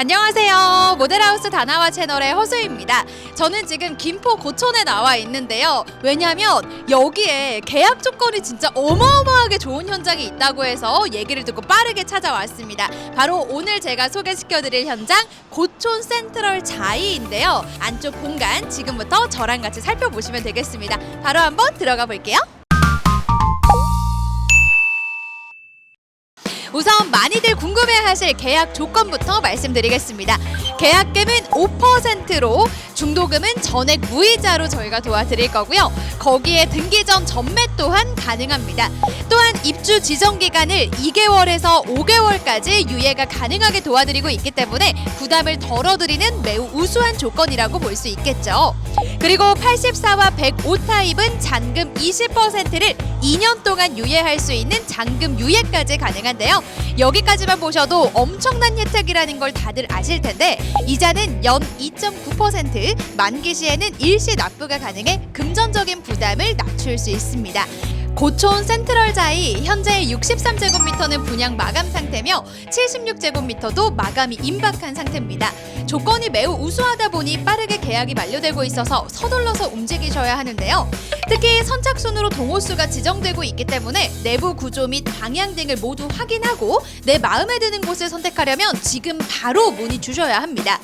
안녕하세요. 모델하우스 다나와 채널의 허수입니다. 저는 지금 김포 고촌에 나와 있는데요. 왜냐면 여기에 계약 조건이 진짜 어마어마하게 좋은 현장이 있다고 해서 얘기를 듣고 빠르게 찾아왔습니다. 바로 오늘 제가 소개시켜드릴 현장 고촌 센트럴 자이인데요. 안쪽 공간 지금부터 저랑 같이 살펴보시면 되겠습니다. 바로 한번 들어가 볼게요. 우선 많이들 궁금해하실 계약 조건부터 말씀드리겠습니다. 계약금은 5%로 중도금은 전액 무이자로 저희가 도와드릴 거고요. 거기에 등기 전 전매 또한 가능합니다. 또한 입주 지정 기간을 2개월에서 5개월까지 유예가 가능하게 도와드리고 있기 때문에 부담을 덜어드리는 매우 우수한 조건이라고 볼 수 있겠죠. 그리고 84와 105 타입은 잔금 20%를 2년 동안 유예할 수 있는 잔금 유예까지 가능한데요. 여기까지만 보셔도 엄청난 혜택이라는 걸 다들 아실 텐데 이자는 연 2.9% 만기 시에는 일시 납부가 가능해 금전적인 부담을 낮출 수 있습니다. 고촌 센트럴 자이 현재 63제곱미터는 분양 마감 상태며 76제곱미터도 마감이 임박한 상태입니다. 조건이 매우 우수하다 보니 빠르게 계약이 만료되고 있어서 서둘러서 움직이셔야 하는데요. 특히 선착순으로 동호수가 지정되고 있기 때문에 내부 구조 및 방향 등을 모두 확인하고 내 마음에 드는 곳을 선택하려면 지금 바로 문의 주셔야 합니다.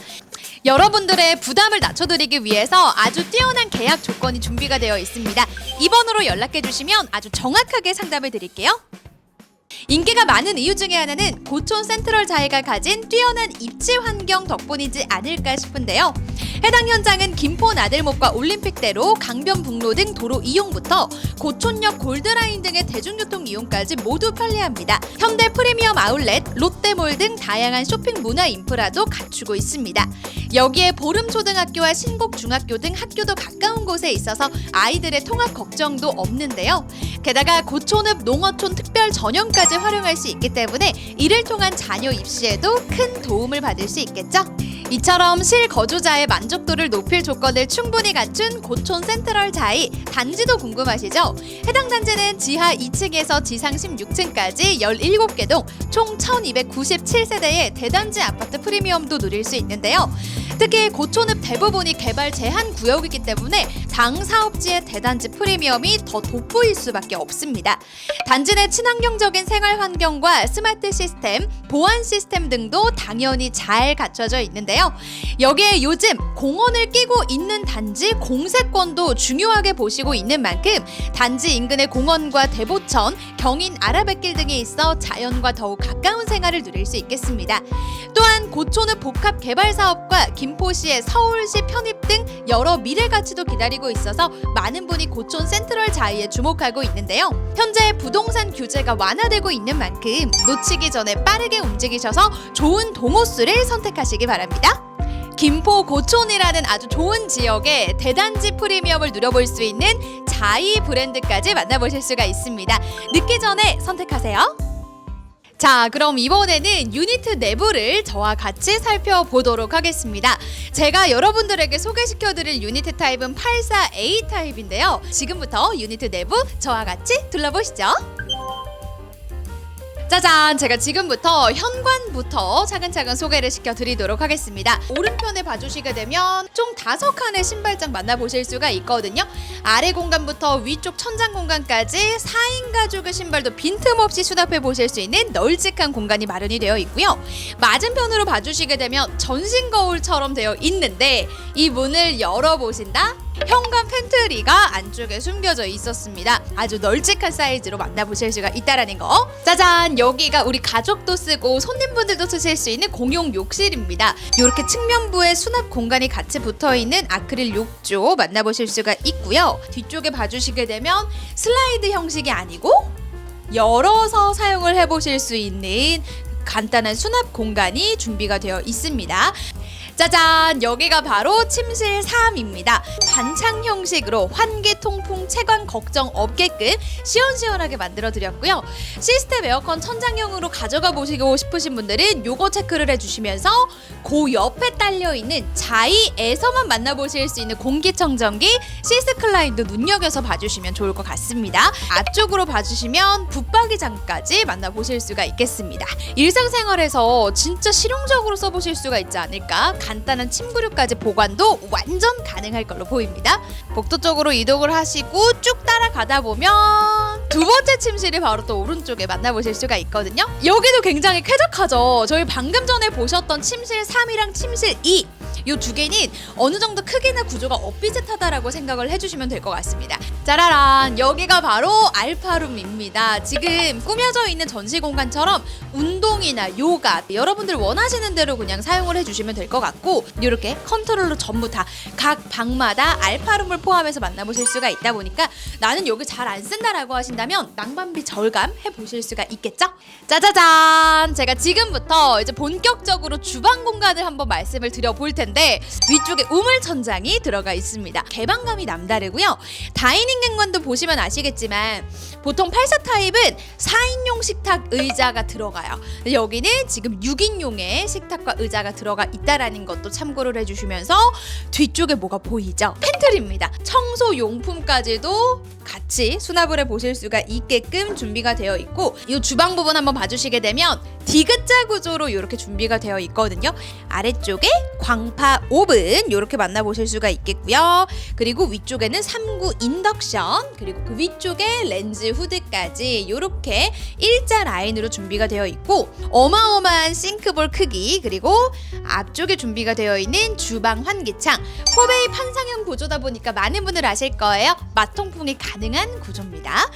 여러분들의 부담을 낮춰드리기 위해서 아주 뛰어난 계약 조건이 준비가 되어 있습니다. 이 번호로 연락해 주시면 아주 정확하게 상담을 드릴게요. 인기가 많은 이유 중에 하나는 고촌 센트럴 자이가 가진 뛰어난 입지 환경 덕분이지 않을까 싶은데요. 해당 현장은 김포 나들목과 올림픽대로 강변북로 등 도로 이용부터 고촌역 골드라인 등의 대중교통 이용까지 모두 편리합니다. 현대 프리미엄 아울렛, 롯데몰 등 다양한 쇼핑 문화 인프라도 갖추고 있습니다. 여기에 보름초등학교와 신곡중학교 등 학교도 가까운 곳에 있어서 아이들의 통학 걱정도 없는데요. 게다가 고촌읍 농어촌 특별 전형까지 활용할 수 있기 때문에 이를 통한 자녀 입시에도 큰 도움을 받을 수 있겠죠. 이처럼 실거주자의 만족 도를 높일 조건을 충분히 갖춘 고촌 센트럴 자이 단지도 궁금하시죠? 해당 단지는 지하 2층에서 지상 16층까지 17개 동 총 1297세대의 대단지 아파트 프리미엄도 누릴 수 있는데요. 특히 고촌읍 대부분이 개발 제한 구역이기 때문에 당 사업지의 대단지 프리미엄이 더 돋보일 수밖에 없습니다. 단지 내 친환경적인 생활 환경과 스마트 시스템, 보안 시스템 등도 당연히 잘 갖춰져 있는데요. 여기에 요즘 공원을 끼고 있는 단지 공세권도 중요하게 보시고 있는 만큼 단지 인근의 공원과 대보천, 경인 아라뱃길 등이 있어 자연과 더욱 가까운 생활을 누릴 수 있겠습니다. 또한 고촌읍 복합 개발 사업과 김포시의 서울시 편입 등 여러 미래 가치도 기다리고 있어서 많은 분이 고촌 센트럴 자이에 주목하고 있는데요. 현재 부동산 규제가 완화되고 있는 만큼 놓치기 전에 빠르게 움직이셔서 좋은 동호수를 선택하시기 바랍니다. 김포 고촌이라는 아주 좋은 지역에 대단지 프리미엄을 누려볼 수 있는 자이 브랜드까지 만나보실 수가 있습니다. 늦기 전에 선택하세요. 자, 그럼 이번에는 유니트 내부를 저와 같이 살펴보도록 하겠습니다. 제가 여러분들에게 소개시켜드릴 유니트 타입은 84A 타입인데요. 지금부터 유니트 내부 저와 같이 둘러보시죠. 짜잔! 제가 지금부터 현관부터 차근차근 소개를 시켜드리도록 하겠습니다. 오른편에 봐주시게 되면 총 다섯 칸의 신발장 만나보실 수가 있거든요. 아래 공간부터 위쪽 천장 공간까지 4인 가족의 신발도 빈틈없이 수납해 보실 수 있는 널찍한 공간이 마련이 되어 있고요. 맞은편으로 봐주시게 되면 전신 거울처럼 되어 있는데 이 문을 열어보신다? 현관 팬트리가 안쪽에 숨겨져 있었습니다. 아주 널찍한 사이즈로 만나보실 수가 있다라는 거. 짜잔! 여기가 우리 가족도 쓰고 손님분들도 쓰실 수 있는 공용 욕실입니다. 이렇게 측면부에 수납 공간이 같이 붙어 있는 아크릴 욕조 만나보실 수가 있고요. 뒤쪽에 봐주시게 되면 슬라이드 형식이 아니고 열어서 사용을 해보실 수 있는 간단한 수납 공간이 준비가 되어 있습니다. 짜잔! 여기가 바로 침실 3입니다. 반창 형식으로 환기 통풍 채광 걱정 없게끔 시원시원하게 만들어 드렸고요. 시스템 에어컨 천장형으로 가져가 보시고 싶으신 분들은 요거 체크를 해주시면서 그 옆에 딸려 있는 자이에서만 만나보실 수 있는 공기청정기 시스클라인도 눈여겨서 봐주시면 좋을 것 같습니다. 앞쪽으로 봐주시면 붙박이장까지 만나보실 수가 있겠습니다. 일상생활에서 진짜 실용적으로 써보실 수가 있지 않을까? 간단한 침구류까지 보관도 완전 가능할 걸로 보입니다. 복도 쪽으로 이동을 하시고 쭉 따라가다 보면 두 번째 침실이 바로 또 오른쪽에 만나보실 수가 있거든요. 여기도 굉장히 쾌적하죠. 저희 방금 전에 보셨던 침실 3이랑 침실 2. 이 두 개는 어느 정도 크기나 구조가 엇비슷하다라고 생각을 해주시면 될 것 같습니다. 짜라란 여기가 바로 알파룸입니다. 지금 꾸며져 있는 전시 공간처럼 운동이나 요가 여러분들 원하시는 대로 그냥 사용을 해주시면 될 것 같고 이렇게 컨트롤러 전부 다 각 방마다 알파룸을 포함해서 만나보실 수가 있다 보니까 나는 여기 잘 안 쓴다라고 하신다면 낭만비 절감 해보실 수가 있겠죠? 짜자잔! 제가 지금부터 이제 본격적으로 주방 공간을 한번 말씀을 드려볼 텐데 위쪽에 우물 천장이 들어가 있습니다. 개방감이 남다르고요. 다이닝 공간도 보시면 아시겠지만 보통 84 타입은 4인용 식탁 의자가 들어가요. 여기는 지금 6인용의 식탁과 의자가 들어가 있다라는 것도 참고를 해주시면서 뒤쪽에 뭐가 보이죠? 팬트리입니다. 청소 용품까지도 같이 수납을 해 보실 수가 있게끔 준비가 되어 있고 이 주방 부분 한번 봐주시게 되면 디귿자 구조로 이렇게 준비가 되어 있거든요. 아래쪽에 광파 오븐 이렇게 만나보실 수가 있겠고요. 그리고 위쪽에는 3구 인덕션 그리고 그 위쪽에 렌즈 후드까지 이렇게 일자 라인으로 준비가 되어 있고 어마어마한 싱크볼 크기 그리고 앞쪽에 준비가 되어 있는 주방 환기창 포베이 판상형 구조다 보니까 많은 분들 아실 거예요. 마통풍이 가능한 구조입니다.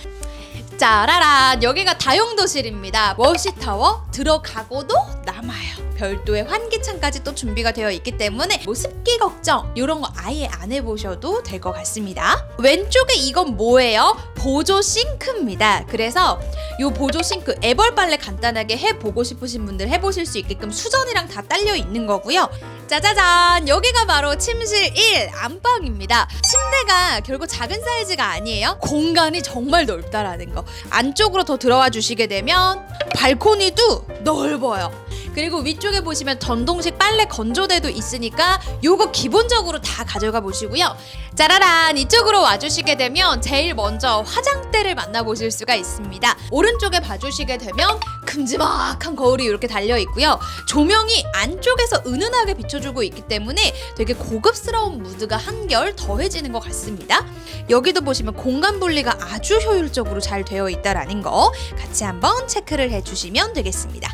짜라란 여기가 다용도실입니다. 워시타워 들어가고도 남아요. 별도의 환기창까지 또 준비가 되어 있기 때문에 뭐 습기 걱정 이런 거 아예 안 해보셔도 될 것 같습니다. 왼쪽에 이건 뭐예요? 보조 싱크입니다. 그래서 이 보조 싱크 애벌 빨래 간단하게 해보고 싶으신 분들 해보실 수 있게끔 수전이랑 다 딸려 있는 거고요. 짜자잔 여기가 바로 침실 1 안방입니다. 침대가 결국 작은 사이즈가 아니에요. 공간이 정말 넓다라는 거. 안쪽으로 더 들어와 주시게 되면 발코니도 넓어요. 그리고 위쪽에 보시면 전동식 빨래 건조대도 있으니까 요거 기본적으로 다 가져가 보시고요. 짜라란 이쪽으로 와주시게 되면 제일 먼저 화장대를 만나보실 수가 있습니다. 오른쪽에 봐주시게 되면 큼지막한 거울이 이렇게 달려 있고요. 조명이 안쪽에서 은은하게 비춰주고 있기 때문에 되게 고급스러운 무드가 한결 더해지는 것 같습니다. 여기도 보시면 공간 분리가 아주 효율적으로 잘 되어 있다라는 거 같이 한번 체크를 해주시면 되겠습니다.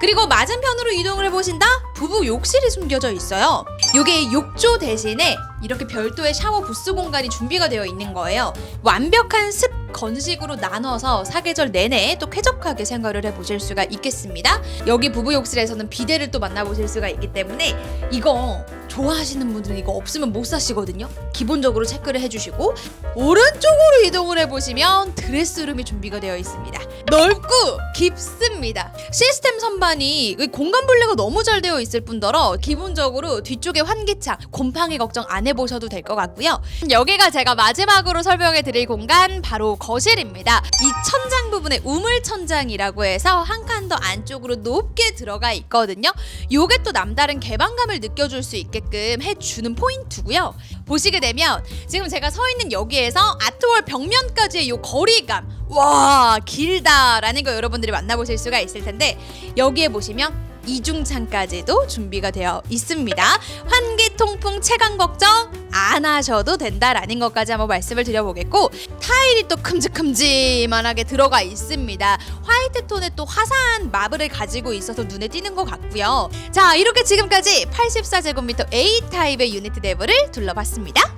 그리고 맞은편으로 이동을 해보신다? 부부 욕실이 숨겨져 있어요. 이게 욕조 대신에 이렇게 별도의 샤워 부스 공간이 준비가 되어 있는 거예요. 완벽한 습 건식으로 나눠서 사계절 내내 또 쾌적하게 생활을 해보실 수가 있겠습니다. 여기 부부 욕실에서는 비데를 또 만나보실 수가 있기 때문에 이거 좋아하시는 분들은 이거 없으면 못 사시거든요. 기본적으로 체크를 해주시고 오른쪽으로 이동을 해보시면 드레스룸이 준비가 되어 있습니다. 넓고 깊습니다. 시스템 선반이 공간 분리가 너무 잘 되어 있을 뿐더러 기본적으로 뒤쪽에 환기창, 곰팡이 걱정 안 해보셔도 될 것 같고요. 여기가 제가 마지막으로 설명해 드릴 공간 바로 거실입니다. 이 천장 부분에 우물 천장이라고 해서 한 칸 더 안쪽으로 높게 들어가 있거든요. 요게 또 남다른 개방감을 느껴줄 수 있게끔 해주는 포인트고요. 보시게 되면 지금 제가 서 있는 여기에서 아트월 벽면까지의 요 거리감 와 길다 라는 거 여러분들이 만나보실 수가 있을 텐데 여기에 보시면 이중창까지도 준비가 되어 있습니다. 환기 통풍 체감 걱정 안 하셔도 된다라는 것까지 한번 말씀을 드려보겠고 타일이 또 큼직큼직만하게 들어가 있습니다. 화이트 톤의 또 화사한 마블을 가지고 있어서 눈에 띄는 것 같고요. 자 이렇게 지금까지 84제곱미터 A 타입의 유니트 내부를 둘러봤습니다.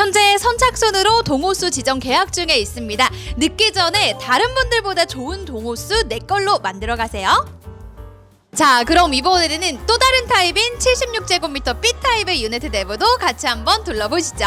현재 선착순으로 동호수 지정 계약 중에 있습니다. 늦기 전에 다른 분들보다 좋은 동호수 내 걸로 만들어 가세요. 자, 그럼 이번에는 또 다른 타입인 76제곱미터 B 타입의 유니트 내부도 같이 한번 둘러보시죠.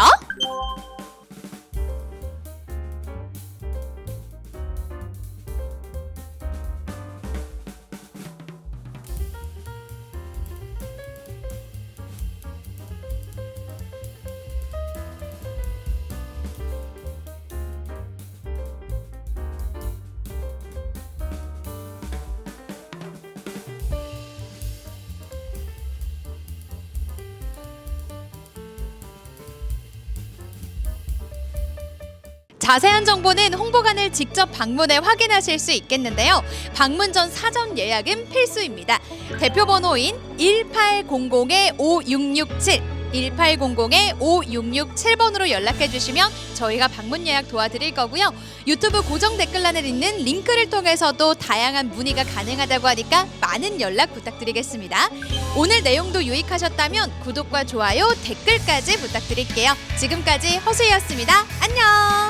자세한 정보는 홍보관을 직접 방문해 확인하실 수 있겠는데요. 방문 전 사전 예약은 필수입니다. 대표 번호인 1800-5667 1800-5667번으로 연락해 주시면 저희가 방문 예약 도와드릴 거고요. 유튜브 고정 댓글란에 있는 링크를 통해서도 다양한 문의가 가능하다고 하니까 많은 연락 부탁드리겠습니다. 오늘 내용도 유익하셨다면 구독과 좋아요, 댓글까지 부탁드릴게요. 지금까지 허수희였습니다. 안녕!